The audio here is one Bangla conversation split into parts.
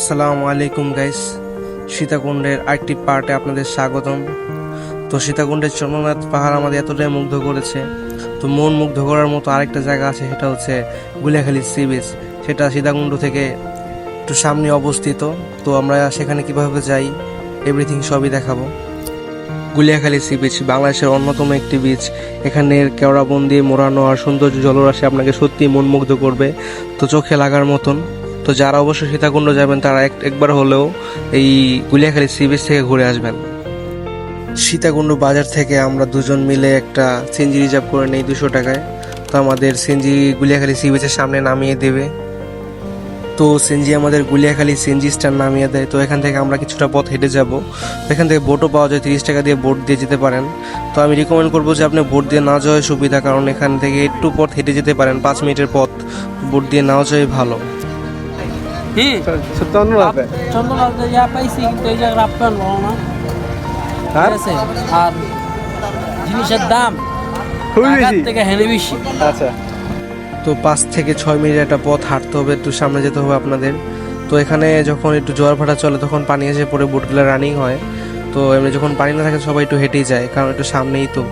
আসসালামু আলাইকুম গাইস সীতাকুণ্ডের আরেকটি পার্টে আপনাদের স্বাগতম। তো সীতাকুণ্ডের চন্দ্রনাথ পাহাড় আমাদের এতটাই মুগ্ধ করেছে। তো মন মুগ্ধ করার মতো আরেকটা জায়গা আছে, সেটা হচ্ছে গুলিয়াখালী সি বিচ সেটা সীতাকুণ্ড থেকে একটু সামনে অবস্থিত। তো আমরা সেখানে কীভাবে যাই এভরিথিং সবই দেখাবো। গুলিয়াখালী সি বিচ বাংলাদেশের অন্যতম একটি বিচ এখানের কেওড়াবন্দি, মোড়ানো আর সৌন্দর্য জলরাশি আপনাকে সত্যি মনমুগ্ধ করবে। তো চোখে লাগার মতন। তো যারা অবশ্যই সীতাকুণ্ড যাবেন, তারা এক- একবার হলেও এই গুলিয়াখালী সি বিচ থেকে ঘুরে আসবেন। সীতাকুণ্ড বাজার থেকে আমরা দুজন মিলে একটা সিএনজি রিজার্ভ করে নেই দুশো টাকায়। তো আমাদের সিএনজি গুলিয়াখালী সি বিচের সামনে নামিয়ে দেবে। তো সিএনজি আমাদের গুলিয়াখালী সিএনজি স্ট্যান্ড নামিয়ে দেয়। তো এখান থেকে আমরা কিছুটা পথ হেঁটে যাব। এখান থেকে বোটও পাওয়া যায়, তিরিশ টাকা দিয়ে বোট দিয়ে যেতে পারেন। তো আমি রিকমেন্ড করব যে আপনি বোট দিয়ে না যাওয়াই সুবিধা, কারণ এখান থেকে একটু পথ হেঁটে যেতে পারেন। পাঁচ মিনিটের পথ বোট দিয়ে না যাওয়াই ভালো। কি? চন্দ্রনাথে চন্দ্রনাথ পাইছি কিন্তু এই আপনার না। ঠিক আর আছে? আর জিনিসের দাম খুবই বেশি? থেকে হেনে বেশি। আচ্ছা। তো পাঁচ থেকে ছয় মিনিট একটা পথ হাঁটতে হবে একটু সামনে যেতে হবে আপনাদের। তো এখানে যখন একটু জোয়ার ভাটা চলে তখন পানি এসে পড়ে বুটগুলো রানিং হয়। তো এমনি যখন পানি না থাকে সবাই একটু হেঁটেই যায় কারণ একটু সামনেই তো।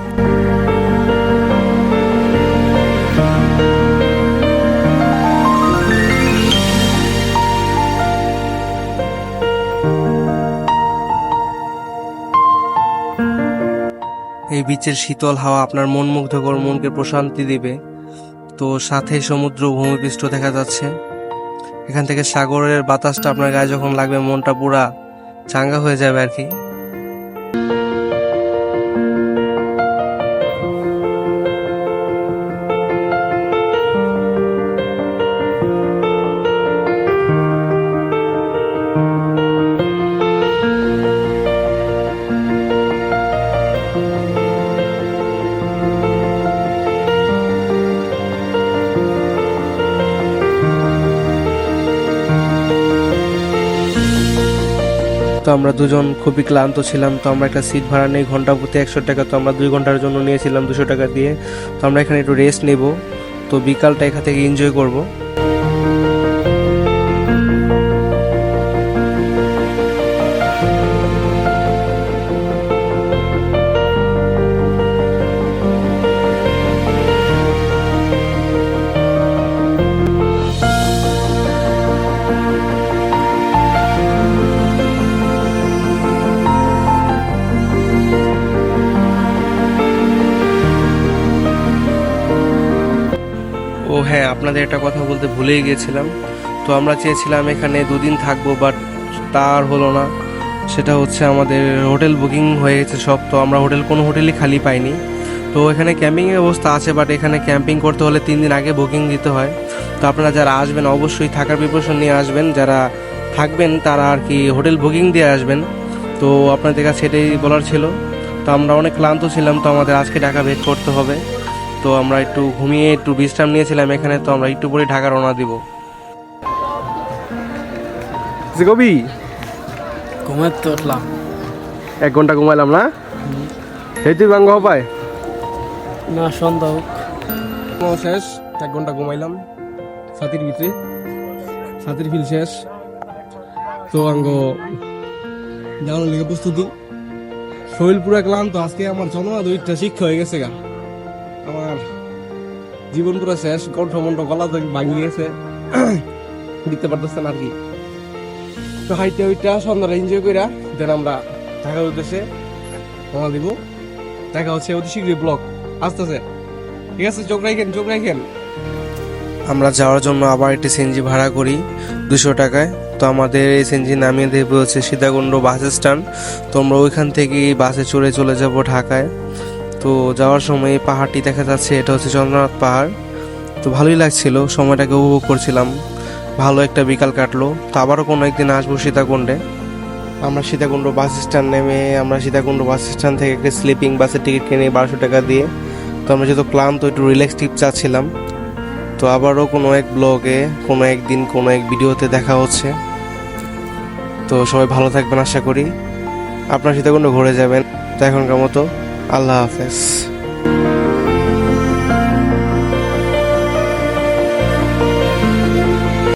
এই বিচের শীতল হাওয়া আপনার মন মুগ্ধকর মনকে প্রশান্তি দিবে। তো সাথে সমুদ্র ভূমিপৃষ্ঠ দেখা যাচ্ছে। এখান থেকে সাগরের বাতাসটা আপনার গায়ে যখন লাগবে, মনটা পুরা চাঙ্গা হয়ে যাবে আর কি। তো আমরা দুজন খুবই ক্লান্ত ছিলাম, তো আমরা একটা সিট ভাড়া নেই, ঘণ্টা প্রতি একশো টাকা, তো আমরা দুই ঘণ্টার জন্য নিয়েছিলাম দুশো টাকা দিয়ে। তো আমরা এখানে একটু রেস্ট নেব, তো বিকালটা এখান থেকে এনজয় করব। ও হ্যাঁ আপনাদের একটা কথা বলতে ভুলেই গিয়েছিলাম। তো আমরা চেয়েছিলাম এখানে দুদিন থাকব বাট তার হলো না। সেটা হচ্ছে আমাদের হোটেল বুকিং হয়ে গেছে সব, তো আমরা হোটেল, কোনো হোটেলই খালি পাইনি। তো এখানে ক্যাম্পিংয়ের ব্যবস্থা আছে বাট এখানে ক্যাম্পিং করতে হলে তিন দিন আগে বুকিং দিতে হয়। তো আপনারা যারা আসবেন, অবশ্যই থাকার প্রিপারেশন নিয়ে আসবেন। যারা থাকবেন, তারা আর কি হোটেল বুকিং দিয়ে আসবেন। তো আপনাদের কাছে এটাই বলার ছিল। তো আমরা অনেক ক্লান্ত ছিলাম, তো আমাদের আজকে টাকা বেক করতে হবে। তো আমরা একটু ঘুমিয়ে একটু বিশ্রাম নিয়েছিলাম এখানে তো আমরা একটু পরে ঢাকা রওনা দিব। যে কবি ঘুমের তো উঠলাম। এক ঘণ্টা ঘুমাইলাম না? এই তুই বাঙ্গ পায় না সন্ধ্যা হোক। শেষ এক ঘণ্টা ঘুমাইলাম। সাথীর ভিতরে। সাথীর ফিল শেষ। তো আঙ্গ যাওয়ার লেগে প্রস্তুতি। শরীর পুরো ক্লান্ত আজকে আমার জন্মা দুইটা শিক্ষা হয়ে গেছে গা। আমার জীবন পুরো শেষ কণ্ঠ মন্ঠ গলা তো ভাঙি গেছে। দিতে পারতেছেন আর কি। তো হাইটে ওইটা সন্ধ্যাটা এনজয় কইরা দেন আমরা ঢাকার উদ্দেশ্যে রওনা দিব। দেখা হচ্ছে অতি শীঘ্রই ব্লগ আসতেছে। ঠিক আছে, চোখ রাখেন চোখ রাখেন। আমরা যাওয়ার জন্য আবার একটি সিএনজি ভাড়া করি দুশো টাকায়। তো আমাদের এই সিএনজি নামিয়ে দেবে হচ্ছে সীতাকুণ্ড বাস স্ট্যান্ড। তো আমরা ওইখান থেকে বাসে চড়ে চলে যাব ঢাকায়। তো যাওয়ার সময় পাহাড়টি দেখা যাচ্ছে, এটা হচ্ছে চন্দ্রনাথ পাহাড়। তো ভালোই লাগছিল, সময়টাকে উপভোগ করছিলাম। ভালো একটা বিকাল কাটলো। তো আবারও কোনো একদিন আসব সীতাকুণ্ডে। আমরা সীতাকুণ্ড বাস স্ট্যান্ড নেমে, আমরা সীতাকুণ্ড বাস স্ট্যান্ড থেকে একটা স্লিপিং বাসের টিকিট কিনে বারোশো টাকা দিয়ে, তো আমরা যেহেতু ক্লান্ত, একটু রিল্যাক্স ট্রিপ চাচ্ছিলাম। তো আবারও কোনো এক ব্লগে কোনো একদিন, কোনো এক ভিডিওতে দেখা হচ্ছে। তো সবাই ভালো থাকবেন, আশা করি। আপনার সীতাকুণ্ড ঘুরে যাবেন। তো এখনকার মতো আল্লাহ হাফেজ।